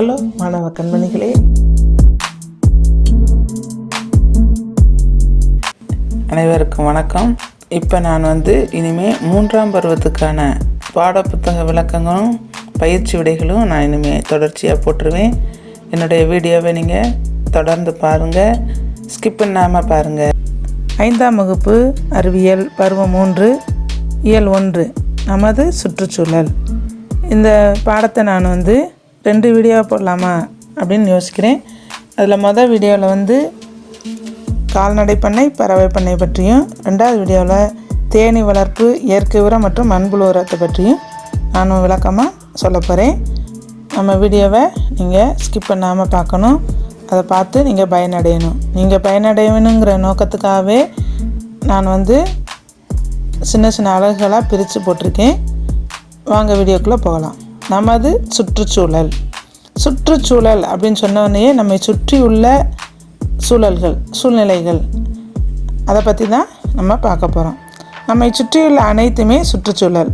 Hello மாணவ கண்மணிகளே. அனைவருக்கும் வணக்கம். இப்போ நான் வந்து இனிமேல் மூன்றாம் பருவத்துக்கான பாடப்புத்தக விளக்கங்களும் பயிற்சி விடைகளும் நான் இனிமேல் தொடர்ச்சியாக போட்டுருவேன். என்னுடைய வீடியோவை நீங்கள் தொடர்ந்து பாருங்கள் ஸ்கிப் பண்ணாமல் பாருங்கள் ஐந்தாம் வகுப்பு அறிவியல் பருவம் மூன்று இயல் ஒன்று நமது சுற்றுச்சூழல். இந்த பாடத்தை நான் வந்து ரெண்டு வீடியோ போடலாமா அப்படின்னு யோசிக்கிறேன். அதில் மொதல் வீடியோவில் வந்து கால்நடை பண்ணை பறவை பண்ணை பற்றியும் ரெண்டாவது வீடியோவில் தேனி வளர்ப்பு இயற்கை உரம் மற்றும் மண்புழு உரத்தை பற்றியும் நானும் விளக்கமாக சொல்ல போகிறேன் நம்ம வீடியோவை நீங்கள் ஸ்கிப் பண்ணாமல் பார்க்கணும். அதை பார்த்து நீங்கள் பயனடையணும். நீங்கள் பயனடையணுங்கிற நோக்கத்துக்காகவே நான் வந்து சின்ன சின்ன அலகுகளாக பிரித்து போட்டிருக்கேன். வாங்க வீடியோக்குள்ளே போகலாம். நமது சுற்றுச்சூழல். சுற்றுச்சூழல் அப்படின்னு சொன்னோடனே நம்மை சுற்றி உள்ள சூழல்கள் சூழ்நிலைகள். அதை பற்றி தான் நம்ம பார்க்க போகிறோம் நம்மை சுற்றியுள்ள அனைத்துமே சுற்றுச்சூழல்.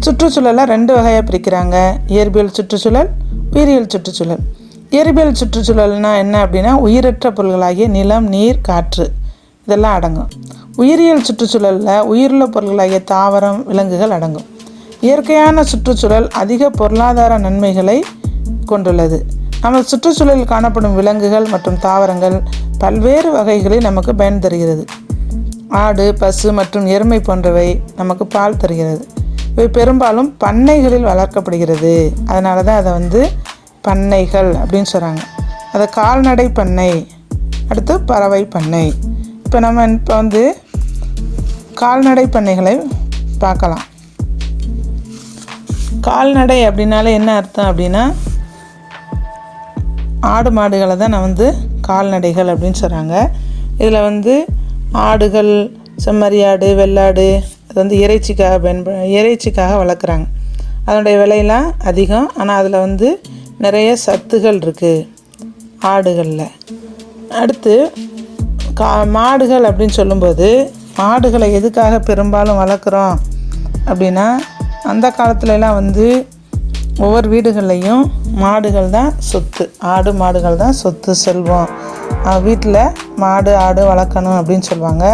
சுற்றுச்சூழலை ரெண்டு வகையாக பிரிக்கிறாங்க. இயற்பியல் சுற்றுச்சூழல் உயிரியல் சுற்றுச்சூழல். இயற்பியல் சுற்றுச்சூழல்னா என்ன அப்படின்னா உயிரற்ற பொருள்களாகிய நிலம் நீர் காற்று. இதெல்லாம் அடங்கும். உயிரியல் சுற்றுச்சூழலில் உயிருள்ள பொருள்களாகிய தாவரம் விலங்குகள் அடங்கும். இயற்கையான சுற்றுச்சூழல் அதிக பொருளாதார நன்மைகளை கொண்டுள்ளது. நமது சுற்றுச்சூழலில் காணப்படும் விலங்குகள் மற்றும் தாவரங்கள் பல்வேறு வகைகளில் நமக்கு பயன் தருகிறது. ஆடு பசு மற்றும் எருமை போன்றவை நமக்கு பால் தருகிறது. இவை பெரும்பாலும் பண்ணைகளில் வளர்க்கப்படுகிறது. அதனால தான் அதை வந்து பண்ணைகள் அப்படின்னு சொல்கிறாங்க அதை கால்நடை பண்ணை அடுத்து பறவை பண்ணை. இப்போ நம்ம இப்போ வந்து கால்நடை பண்ணைகளை பார்க்கலாம். கால்நடை அப்படின்னாலே என்ன அர்த்தம் அப்படின்னா ஆடு மாடுகளை தான் நான் வந்து கால்நடைகள் அப்படின்னு சொல்கிறாங்க இதில் வந்து ஆடுகள் செம்மறியாடு வெள்ளாடு அது வந்து இறைச்சிக்காக பயன்ப இறைச்சிக்காக வளர்க்குறாங்க. அதனுடைய விலையெல்லாம் அதிகம். ஆனால் அதில் வந்து நிறைய சத்துகள் இருக்குது ஆடுகளில். அடுத்து கா மாடுகள் அப்படின்னு சொல்லும்போது மாடுகளை எதுக்காக பெரும்பாலும் வளர்க்குறோம் அப்படின்னா அந்த காலத்துலலாம் வந்து ஒவ்வொரு வீடுகள்லையும் மாடுகள் தான் சொத்து. ஆடு மாடுகள் தான் சொத்து செல்வம். வீட்டில் மாடு ஆடு வளர்க்கணும் அப்படின்னு சொல்லுவாங்க.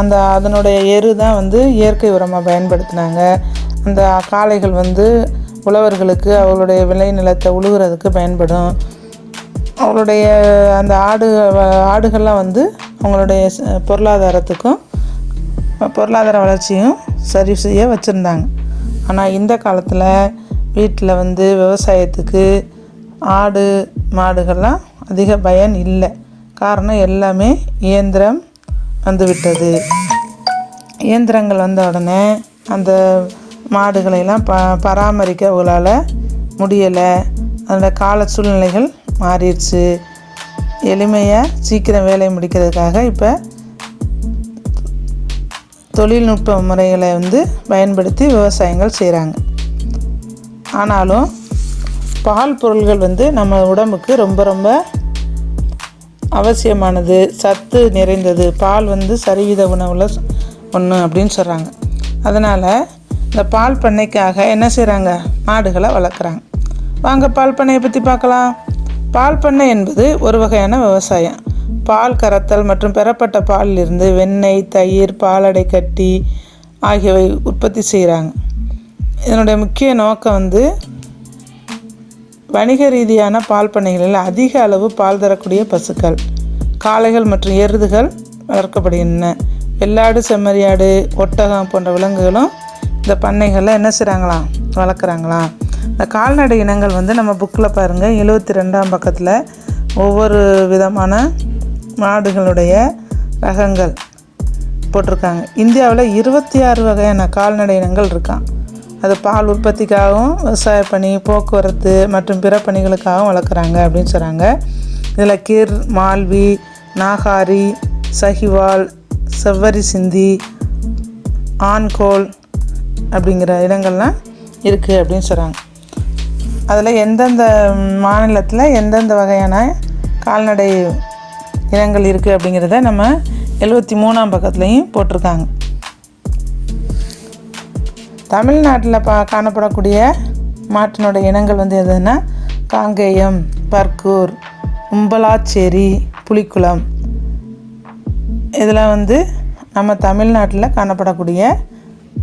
அந்த அதனுடைய எரு தான் வந்து இயற்கை உரமாக பயன்படுத்தினாங்க. அந்த காளைகள் வந்து உழவர்களுக்கு அவர்களுடைய விளை நிலத்தை உழுகிறதுக்கு பயன்படும். அவருடைய அந்த ஆடு ஆடுகள்லாம் வந்து அவங்களுடைய பொருளாதாரத்துக்கும் பொருளாதார வளர்ச்சியும் சரி செய்ய வச்சுருந்தாங்க. ஆனால் இந்த காலத்தில் வீட்டில் வந்து விவசாயத்துக்கு ஆடு மாடுகள்லாம் அதிக பயன் இல்லை. காரணம் எல்லாமே இயந்திரம் வந்துவிட்டது. இயந்திரங்கள் வந்த உடனே அந்த மாடுகளையெல்லாம் ப பராமரிக்க உங்களால் முடியலை. அதோட கால சூழ்நிலைகள் மாறிடுச்சு. எளிமையாக சீக்கிரம் வேலையை முடிக்கிறதுக்காக இப்போ தொழில்நுட்ப முறைகளை வந்து பயன்படுத்தி விவசாயங்கள் செய்கிறாங்க ஆனாலும் பால் பொருள்கள் வந்து நம்ம உடம்புக்கு ரொம்ப ரொம்ப அவசியமானது சத்து நிறைந்தது. பால் வந்து சரிவித உணவில் ஒன்று அப்படின்னு சொல்கிறாங்க அதனால் இந்த பால் பண்ணைக்காக என்ன செய்கிறாங்க மாடுகளை வளர்க்குறாங்க. வாங்க பால் பண்ணையை பற்றி பார்க்கலாம். பால் பண்ணை என்பது ஒரு வகையான விவசாயம். பால் கறத்தல் மற்றும் பெறப்பட்ட பாலிலிருந்து வெண்ணெய் தயிர் பாலடை கட்டி ஆகியவை உற்பத்தி செய்கிறாங்க இதனுடைய முக்கிய நோக்கம் வந்து வணிக ரீதியான பால் பண்ணைகளில் அதிக அளவு பால் தரக்கூடிய பசுக்கள் காளைகள் மற்றும் எருதுகள் வளர்க்கப்படுகின்றன. வெள்ளாடு செம்மறியாடு ஒட்டகம் போன்ற விலங்குகளும் இந்த பண்ணைகளில் என்ன செய்கிறாங்களாம் வளர்க்குறாங்களாம் இந்த கால்நடை இனங்கள் வந்து நம்ம புக்கில் பாருங்கள் எழுபத்தி ரெண்டாம் பக்கத்தில் ஒவ்வொரு விதமான மாடுகளுடைய ரகங்கள் போட்டிருக்காங்க. இந்தியாவில் இருபத்தி ஆறு வகையான கால்நடை இனங்கள் இருக்கான் அது பால் உற்பத்திக்காகவும் விவசாய பணி போக்குவரத்து மற்றும் பிற பணிகளுக்காகவும் வளர்க்குறாங்க அப்படின்னு சொல்கிறாங்க இதில் கிர் மால்வி நாகாரி சஹிவால் செவ்வரி சிந்தி ஆண்கோல் அப்படிங்கிற இடங்கள்லாம் இருக்குது அப்படின்னு சொல்கிறாங்க அதில் எந்தெந்த மாநிலத்தில் எந்தெந்த வகையான கால்நடை இனங்கள் இருக்குது அப்படிங்கிறத நம்ம எழுபத்தி மூணாம் பக்கத்துலேயும் போட்டிருக்காங்க. தமிழ்நாட்டில் பா காணப்படக்கூடிய மாட்டினோட இனங்கள் வந்து எதுன்னா காங்கேயம் பர்கூர் உம்பலாச்சேரி புலிக்குளம். இதெல்லாம் வந்து நம்ம தமிழ்நாட்டில் காணப்படக்கூடிய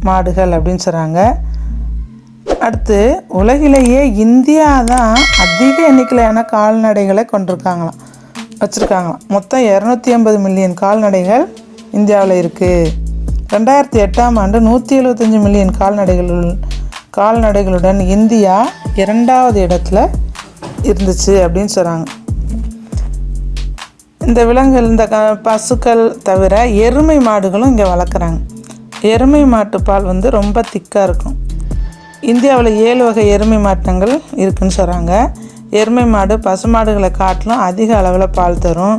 மாடுகள் அப்படின்னு சொல்கிறாங்க அடுத்து உலகிலேயே இந்தியா தான் அதிக எண்ணிக்கையிலான கால்நடைகளை கொண்டிருக்காங்களாம். வச்சுருக்காங்களாம் மொத்தம் இரநூத்தி ஐம்பது மில்லியன் கால்நடைகள் இந்தியாவில் இருக்குது ரெண்டாயிரத்தி எட்டாம் ஆண்டு நூற்றி எழுபத்தஞ்சி மில்லியன் கால்நடைகள் கால்நடைகளுடன் இந்தியா இரண்டாவது இடத்துல இருந்துச்சு அப்படின்னு சொல்கிறாங்க இந்த விலங்குகள் இந்த க பசுக்கள் தவிர எருமை மாடுகளும் இங்கே வளர்க்குறாங்க. எருமை மாட்டு பால் வந்து ரொம்ப திக்காக இருக்கும். இந்தியாவில் ஏழு வகை எருமை மாட்டங்கள் இருக்குதுன்னு சொல்கிறாங்க எருமை மாடு பசுமாடுகளை காட்டிலும் அதிக அளவில் பால் தரும்.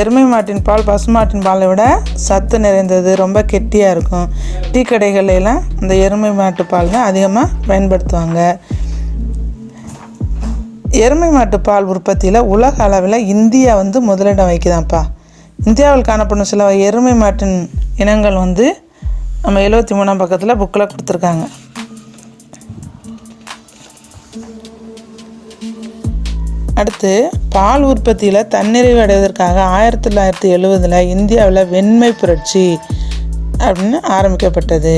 எருமை மாட்டின் பால் பசுமாட்டின் பாலை விட சத்து நிறைந்தது ரொம்ப கெட்டியாக இருக்கும். டீ கடைகள்ல இந்த எருமை மாட்டு பால் தான் அதிகமாக பயன்படுத்துவாங்க. எருமை மாட்டு பால் உற்பத்தியில் உலக அளவில் இந்தியா வந்து முதலிடம் வைக்குதாம்ப்பா இந்தியாவில் காணப்படும் சில எருமை மாட்டின் இனங்கள் வந்து நம்ம எழுபத்தி மூணாம் பக்கத்தில் புக்கில் கொடுத்துருக்காங்க. அடுத்து பால் உற்பத்தியில் தன்னிறைவு அடைவதற்காக ஆயிரத்தி தொள்ளாயிரத்தி எழுபதில் இந்தியாவில் வெண்மை புரட்சி அப்படின்னு ஆரம்பிக்கப்பட்டது.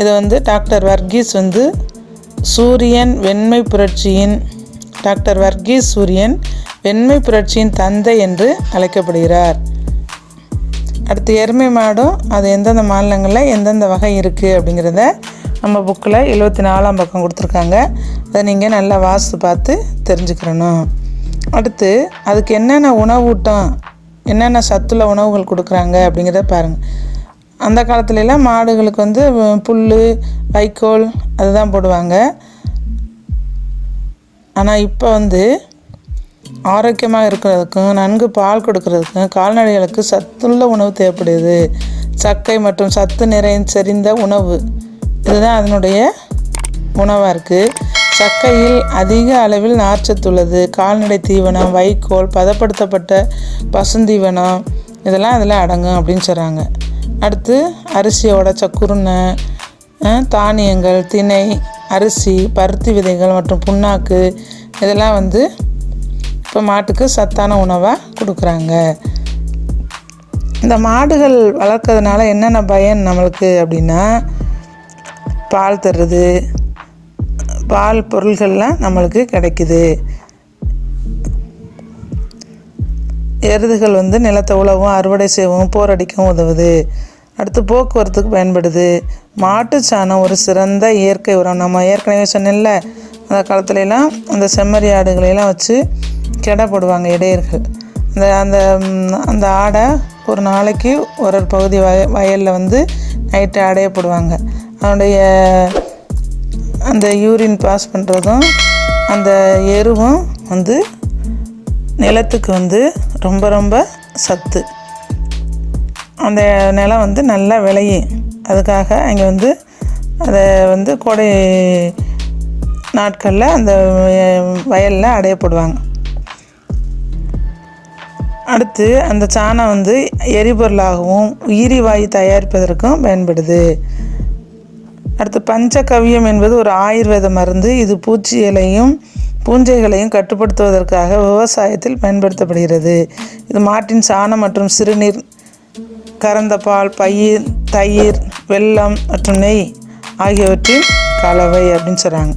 இதை வந்து டாக்டர் வர்கீஸ் வந்து சூரியன் வெண்மை புரட்சியின் டாக்டர் வர்கீஸ் சூரியன் வெண்மை புரட்சியின் தந்தை என்று அழைக்கப்படுகிறார். அடுத்து எருமை மாடும் அது எந்தெந்த மாநிலங்களில் எந்தெந்த வகை இருக்குது அப்படிங்கிறத நம்ம புக்கில் எழுபத்தி நாலாம் பக்கம் கொடுத்துருக்காங்க. அதை நீங்கள் நல்லா வாசித்து பார்த்து தெரிஞ்சுக்கிறணும். அடுத்து அதுக்கு என்னென்ன உணவூட்டம் என்னென்ன சத்துள்ள உணவுகள் கொடுக்குறாங்க அப்படிங்கிறத பாருங்கள் அந்த காலத்துலலாம் மாடுகளுக்கு வந்து புல் வைக்கோல் அதுதான் போடுவாங்க. ஆனால் இப்போ வந்து ஆரோக்கியமாக இருக்கிறதுக்கும் நன்கு பால் கொடுக்கறதுக்கும் கால்நடைகளுக்கு சத்துள்ள உணவு தேவைப்படுது. சக்கை மற்றும் சத்து நிறை செறிந்த உணவு. இதுதான் அதனுடைய உணவாக இருக்குது சக்கையில் அதிக அளவில் நார்ச்சத்துள்ளது. கால்நடை தீவனம் வைக்கோல் பதப்படுத்தப்பட்ட பசுந்தீவனம் இதெல்லாம் அதில் அடங்கும் அப்படின்னு சொல்கிறாங்க அடுத்து அரிசியோட சக்குருணை தானியங்கள் திணை அரிசி பருத்தி விதைகள் மற்றும் புண்ணாக்கு இதெல்லாம் வந்து இப்போ மாட்டுக்கு சத்தான உணவாக கொடுக்குறாங்க. இந்த மாடுகள் வளர்க்கறதுனால என்னென்ன பயன் நம்மளுக்கு அப்படின்னா பால் தருது பால் பொருள்கள்லாம் நம்மளுக்கு கிடைக்குது. எருதுகள் வந்து நிலத்தை உழவும் அறுவடை செய்யவும் போரடிக்கவும் உதவுது. அடுத்து போக்குவரத்துக்கு பயன்படுது. மாட்டுச் சாணம் ஒரு சிறந்த இயற்கை உரம். நம்ம ஏற்கனவே சொன்னேன்ல அந்த காலத்துலலாம் அந்த செம்மறி ஆடுகளையெல்லாம் வச்சு கெடை போடுவாங்க இடையர்கள். அந்த அந்த அந்த ஆடை ஒரு நாளைக்கு ஒரு ஒரு பகுதி வய வயலில் வந்து நைட்டு ஆடைய போடுவாங்க அதனுடைய அந்த யூரின் பாஸ் பண்ணுறதும் அந்த எருவும் வந்து நிலத்துக்கு வந்து ரொம்ப ரொம்ப சத்து. அந்த நிலம் வந்து நல்லா விளையும் அதுக்காக அங்கே வந்து அதை வந்து கோடை நாட்களில் அந்த வயலில் அடையப்படுவாங்க. அடுத்து அந்த சாணம் வந்து எரிபொருளாகவும் உயிரி வாயு தயாரிப்பதற்கும் பயன்படுது. அடுத்து பஞ்சகவியம் என்பது ஒரு ஆயுர்வேத மருந்து. இது பூச்சிகளையும் பூஞ்சைகளையும் கட்டுப்படுத்துவதற்காக விவசாயத்தில் பயன்படுத்தப்படுகிறது. இது மாட்டின் சாணம் மற்றும் சிறுநீர் கறந்த பால் பயிர் தயிர் வெல்லம் மற்றும் நெய் ஆகியவற்றின் கலவை அப்படின்னு சொல்கிறாங்க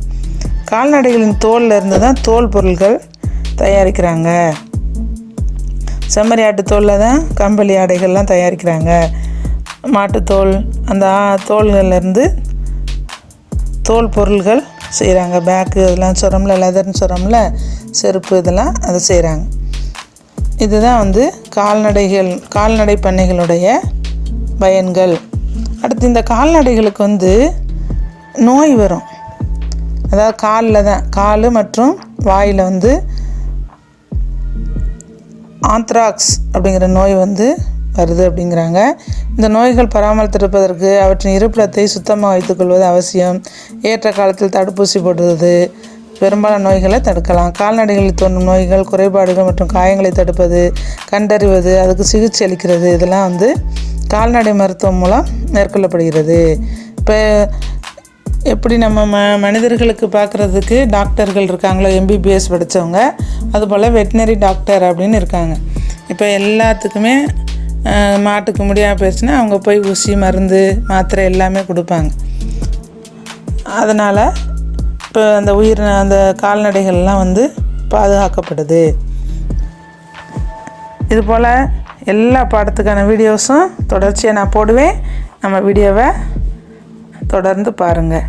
கால்நடைகளின் தோலில் இருந்து தான் தோல் பொருட்கள் தயாரிக்கிறாங்க. செம்மறி ஆட்டு தோலில் தான் கம்பளி ஆடைகள்லாம் தயாரிக்கிறாங்க. மாட்டுத்தோல் அந்த தோல்கள்லேருந்து தோல் பொருள்கள் செய்கிறாங்க பேக்கு இதெல்லாம் சொல்கிறோம்ல லெதர்னு சொல்கிறோம்ல செருப்பு இதெல்லாம் அதை செய்கிறாங்க இதுதான் வந்து கால்நடைகள் கால்நடை பண்ணைகளுடைய பயன்கள். அடுத்து இந்த கால்நடைகளுக்கு வந்து நோய் வரும். அதாவது காலில் தான் கால் மற்றும் வாயில் வந்து ஆந்த்ராக்ஸ் அப்படிங்கிற நோய் வந்து வருது அப்படிங்கிறாங்க. இந்த நோய்கள் பராமரித்திருப்பதற்கு அவற்றின் இருப்பிடத்தை சுத்தமாக வைத்துக்கொள்வது அவசியம். ஏற்ற காலத்தில் தடுப்பூசி போடுறது. பெரும்பாலான நோய்களை தடுக்கலாம். கால்நடைகளில் தோன்றும் நோய்கள் குறைபாடுகள் மற்றும் காயங்களை தடுப்பது கண்டறிவது அதுக்கு சிகிச்சை அளிக்கிறது இதெல்லாம் வந்து கால்நடை மருத்துவம் மூலம் மேற்கொள்ளப்படுகிறது. இப்போ எப்படி நம்ம ம மனிதர்களுக்கு பார்க்குறதுக்கு டாக்டர்கள் இருக்காங்களோ எம்பிபிஎஸ் படித்தவங்க அதுபோல் வெட்டினரி டாக்டர் அப்படின்னு இருக்காங்க. இப்போ எல்லாத்துக்குமே மாட்டுக்கு முடியாமல் போயிடுச்சுன்னா அவங்க போய் ஊசி மருந்து மாத்திரை எல்லாமே கொடுப்பாங்க. அதனால் இப்போ அந்த உயிர் அந்த கால்நடைகள்லாம் வந்து பாதுகாக்கப்படுது. இது போல் எல்லா பாடத்துக்கான வீடியோஸும் தொடர்ச்சியாக நான் போடுவேன். நம்ம வீடியோவை தொடர்ந்து பாருங்கள்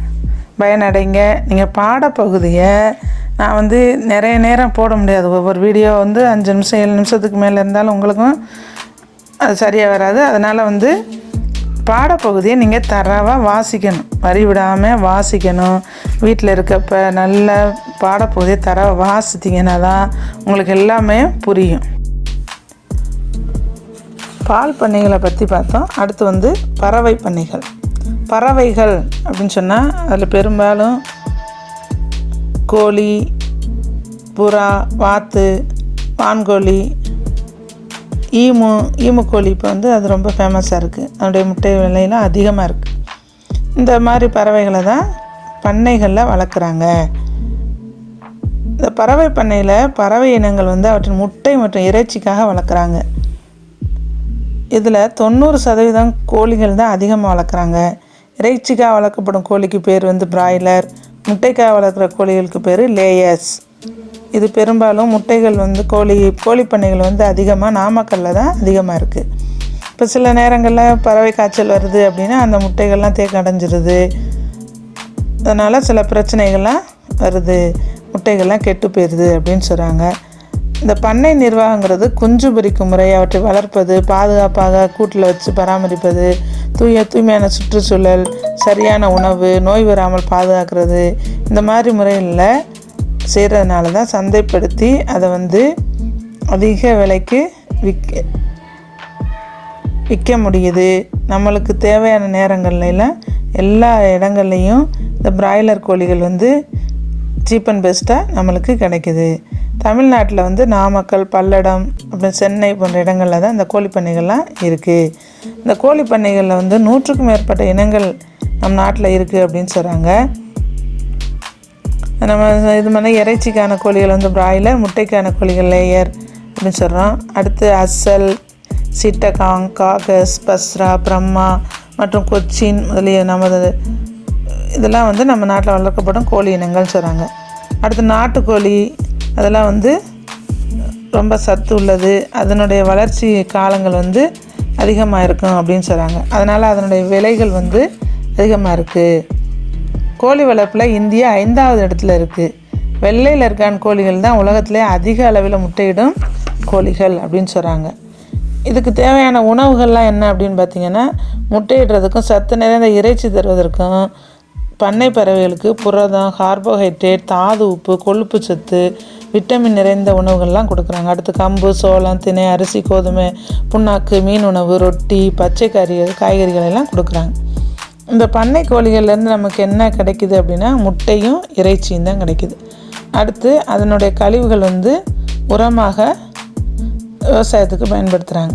பயனடைங்க. நீங்கள் பாடப்பகுதியை நான் வந்து நிறைய நேரம் போட முடியாது. ஒவ்வொரு வீடியோ வந்து அஞ்சு நிமிஷம் ஏழு நிமிஷத்துக்கு மேலே இருந்தாலும் உங்களுக்கும் அது சரியாக வராது. அதனால் வந்து பாடப்பகுதியை நீங்கள் தரவாக வாசிக்கணும். வரி விடாமல் வாசிக்கணும். வீட்டில் இருக்கப்ப நல்ல பாடப்பகுதியை தரவை வாசித்தீங்கன்னா தான் உங்களுக்கு எல்லாமே புரியும். பால் பண்ணைகளை பற்றி பார்த்தோம். அடுத்து வந்து பறவை பண்ணைகள். பறவைகள் அப்படின்னு சொன்னால் அதில் பெரும்பாலும் கோழி புறா வாத்து வான்கோழி ஈமு ஈமு கோழி இப்போ வந்து அது ரொம்ப ஃபேமஸாக இருக்குது அதனுடைய முட்டை விலையெல்லாம் அதிகமாக இருக்குது இந்த மாதிரி பறவைகளை தான் பண்ணைகளில் வளர்க்குறாங்க. இந்த பறவை பண்ணையில் பறவை இனங்கள் வந்து அவற்றின் முட்டை மற்றும் இறைச்சிக்காக வளர்க்குறாங்க. இதில் தொண்ணூறு சதவீதம் கோழிகள் தான் அதிகமாக வளர்க்குறாங்க. இறைச்சிக்காக வளர்க்கப்படும் கோழிக்கு பேர் வந்து பிராய்லர் முட்டைக்காக வளர்க்குற கோழிகளுக்கு பேர் லேயர்ஸ். இது பெரும்பாலும் முட்டைகள் வந்து கோழி கோழி பண்ணைகள் வந்து அதிகமாக நாமக்கல்லில் தான் அதிகமாக இருக்குது இப்போ சில நேரங்களில் பறவை காய்ச்சல் வருது அப்படின்னா அந்த முட்டைகள்லாம் தேக்கடைஞ்சிருது அதனால் சில பிரச்சனைகள்லாம் வருது. முட்டைகள்லாம் கெட்டு போயிடுது அப்படின்னு சொல்கிறாங்க இந்த பண்ணை நிர்வாகங்கிறது குஞ்சு பொறிக்கும் முறை அவற்றை வளர்ப்பது பாதுகாப்பாக கூட்டில் வச்சு பராமரிப்பது தூய தூய்மையான சுற்றுச்சூழல் சரியான உணவு நோய் வராமல் பாதுகாக்கிறது இந்த மாதிரி முறையில் செய்கிறதுனால தான் சந்தைப்படுத்தி அதை வந்து அதிக விலைக்கு விற்க விற்க முடியுது. நம்மளுக்கு தேவையான நேரங்கள்லாம் எல்லா இடங்கள்லையும் இந்த பிராய்லர் கோழிகள் வந்து சீப் அண்ட் பெஸ்ட்டாக நம்மளுக்கு கிடைக்குது. தமிழ்நாட்டில் வந்து நாமக்கல் பல்லடம் அப்புறம் சென்னை போன்ற இடங்களில் தான் இந்த கோழி பண்ணைகள்லாம் இருக்குது இந்த கோழி பண்ணைகளில் வந்து நூற்றுக்கும் மேற்பட்ட இனங்கள் நம் நாட்டில் இருக்குது அப்படின்னு சொல்கிறாங்க நம்ம இது மாதிரி இறைச்சிக்கான கோழிகள் வந்து பிராய்லர் முட்டைக்கான கோழிகள் லேயர் அப்படின்னு சொல்கிறோம் அடுத்து அசல் சிட்டகாங் காகஸ் பஸ்ரா பிரம்மா மற்றும் கொச்சின் முதலிய நமது இதெல்லாம் வந்து நம்ம நாட்டில் வளர்க்கப்படும் கோழி இனங்கள்னு சொல்கிறாங்க அடுத்து நாட்டுக்கோழி அதெல்லாம் வந்து ரொம்ப சத்து உள்ளது. அதனுடைய வளர்ச்சி காலங்கள் வந்து அதிகமாக இருக்கும் அப்படின்னு சொல்கிறாங்க அதனால் அதனுடைய விலைகள் வந்து அதிகமாக இருக்குது கோழி வளர்ப்பில் இந்தியா ஐந்தாவது இடத்துல இருக்குது வெள்ளையில் இருக்கான் கோழிகள் தான் உலகத்திலே அதிக அளவில் முட்டையிடும் கோழிகள் அப்படின்னு சொல்கிறாங்க இதுக்கு தேவையான உணவுகள்லாம் என்ன அப்படின்னு பார்த்தீங்கன்னா முட்டையிடுறதுக்கும் சத்து நிறைந்த இறைச்சி தருவதற்கும் பண்ணை பறவைகளுக்கு புரதம் கார்போஹைட்ரேட் தாது உப்பு கொழுப்பு சத்து விட்டமின் நிறைந்த உணவுகள்லாம் கொடுக்குறாங்க. அடுத்து கம்பு சோளம் திணை அரிசி கோதுமை புண்ணாக்கு மீன் உணவு ரொட்டி பச்சை கறி காய்கறிகள் எல்லாம் கொடுக்குறாங்க. இந்த பண்ணை கோழிகள்லேருந்து நமக்கு என்ன கிடைக்குது அப்படின்னா முட்டையும் இறைச்சியும் தான் கிடைக்குது. அடுத்து அதனுடைய கழிவுகள் வந்து உரமாக விவசாயத்துக்கு பயன்படுத்துகிறாங்க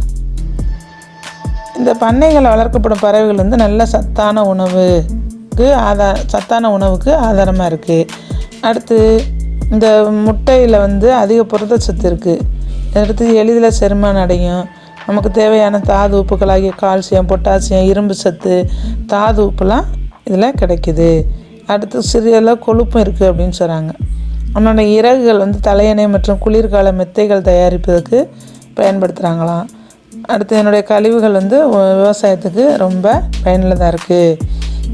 இந்த பண்ணைகளை வளர்க்கப்படும் பறவைகள் வந்து நல்ல சத்தான உணவுக்கு ஆதா சத்தான உணவுக்கு ஆதாரமாக இருக்குது அடுத்து இந்த முட்டையில் வந்து அதிக புரதச்சத்து இருக்குது அடுத்து எளிதில் செரிமானம் அடையும். நமக்கு தேவையான தாது உப்புகளாகிய கால்சியம் பொட்டாசியம் இரும்பு சத்து தாது உப்புலாம் இதில் கிடைக்குது. அடுத்து சிறிய கொழுப்பும் இருக்குது அப்படின்னு சொல்கிறாங்க. அவனோட இறகுகள் வந்து தலையணை மற்றும் குளிர்கால மெத்தைகள் தயாரிப்பதற்கு பயன்படுத்துகிறாங்களாம். அடுத்து என்னுடைய கழிவுகள் வந்து விவசாயத்துக்கு ரொம்ப பயனுள்ளதாக இருக்குது.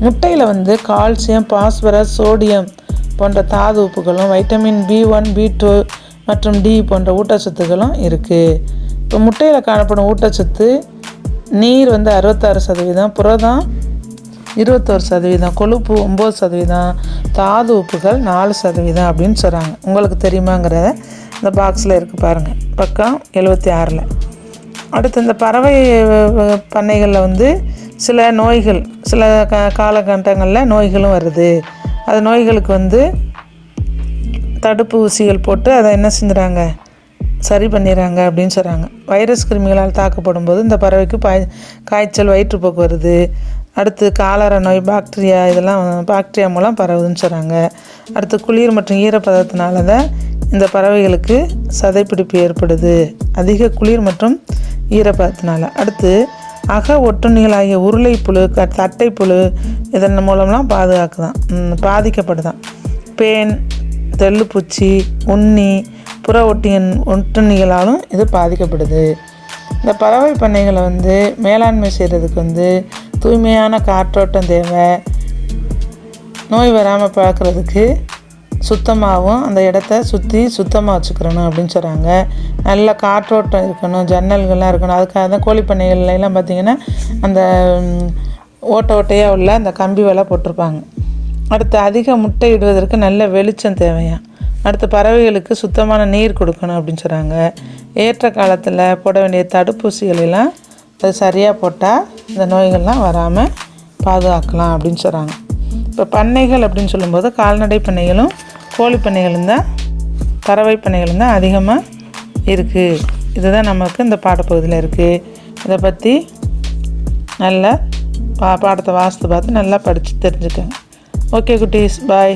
முட்டையில் வந்து கால்சியம் பாஸ்பரஸ் சோடியம் போன்ற தாது உப்புகளும் vitamin B one B two மற்றும் டி போன்ற ஊட்டச்சத்துக்களும் இருக்குது. இப்போ முட்டையில் காணப்படும் ஊட்டச்சத்து நீர் வந்து அறுபத்தாறு சதவீதம் புரதம் இருபத்தோரு சதவீதம் கொழுப்பு ஒம்பது சதவீதம் தாது உப்புகள் நாலு சதவீதம் அப்படின்னு சொல்கிறாங்க உங்களுக்கு தெரியுமாங்கிறத இந்த பாக்ஸில் இருக்குது பாருங்கள் பக்கம் எழுபத்தி ஆறில். அடுத்து இந்த பறவை பண்ணைகளில் வந்து சில நோய்கள் சில க காலகட்டங்களில் நோய்களும் வருது. அது நோய்களுக்கு வந்து தடுப்பு ஊசிகள் போட்டு அதை என்ன செஞ்சுறாங்க? சரி பண்ணிடுறாங்க அப்படின்னு சொல்கிறாங்க வைரஸ் கிருமிகளால் தாக்கப்படும் போது இந்த பறவைக்கு பாய் காய்ச்சல் வயிற்றுப்போக்கு வருது. அடுத்து காலரா நோய் பாக்டீரியா இதெல்லாம் பாக்டீரியா மூலம் பரவுதுன்னு சொல்கிறாங்க அடுத்து குளிர் மற்றும் ஈரப்பதத்தினால தான் இந்த பறவைகளுக்கு சதைப்பிடிப்பு ஏற்படுது. அதிக குளிர் மற்றும் ஈரப்பதத்தினால. அடுத்து அக ஒட்டுண்ணிகளாகிய உருளைப்புழு க தட்டைப்புழு இதன் மூலம்லாம் பாதுகாக்குதான். பாதிக்கப்படுதான். பேன் தெல்லுப்பூச்சி உண்ணி புற ஒட்டியன் ஒட்டுண்ணிகளாலும் இது பாதிக்கப்படுது. இந்த பறவை பண்ணைகளை வந்து மேலாண்மை செய்கிறதுக்கு வந்து தூய்மையான காற்றோட்டம் தேவை நோய் வராமல் பார்க்குறதுக்கு சுத்தமாகவும் அந்த இடத்த சுற்றி சுத்தமாக வச்சுக்கிறணும் அப்படின்னு சொல்கிறாங்க நல்ல காற்றோட்டம் இருக்கணும் ஜன்னல்கள்லாம் இருக்கணும். அதுக்காக தான் கோழி பார்த்திங்கன்னா அந்த ஓட்ட ஓட்டை ஓட்டையாக உள்ள அந்த கம்பி வலை போட்டிருப்பாங்க. அடுத்து அதிக முட்டை இடுவதற்கு நல்ல வெளிச்சம் தேவையாம். அடுத்து பறவைகளுக்கு சுத்தமான நீர் கொடுக்கணும் அப்படின்னு சொல்கிறாங்க ஏற்ற காலத்தில் போட வேண்டிய தடுப்பூசிகளெல்லாம் அது சரியாக போட்டால் இந்த நோய்கள்லாம் வராமல் பாதுகாக்கலாம் அப்படின்னு சொல்கிறாங்க இப்போ பண்ணைகள் அப்படின்னு சொல்லும்போது கால்நடை பண்ணைகளும் கோழி பண்ணைகளும் தான் பறவை பண்ணைகளும் தான் அதிகமாக இருக்குது இதுதான் நமக்கு இந்த பாடப்பகுதியில் இருக்குது இதை பற்றி நல்லா பா பாடத்தை வாசித்து பார்த்து நல்லா படித்து தெரிஞ்சுக்கோங்க. ஓகே குட்டீஸ் பாய்.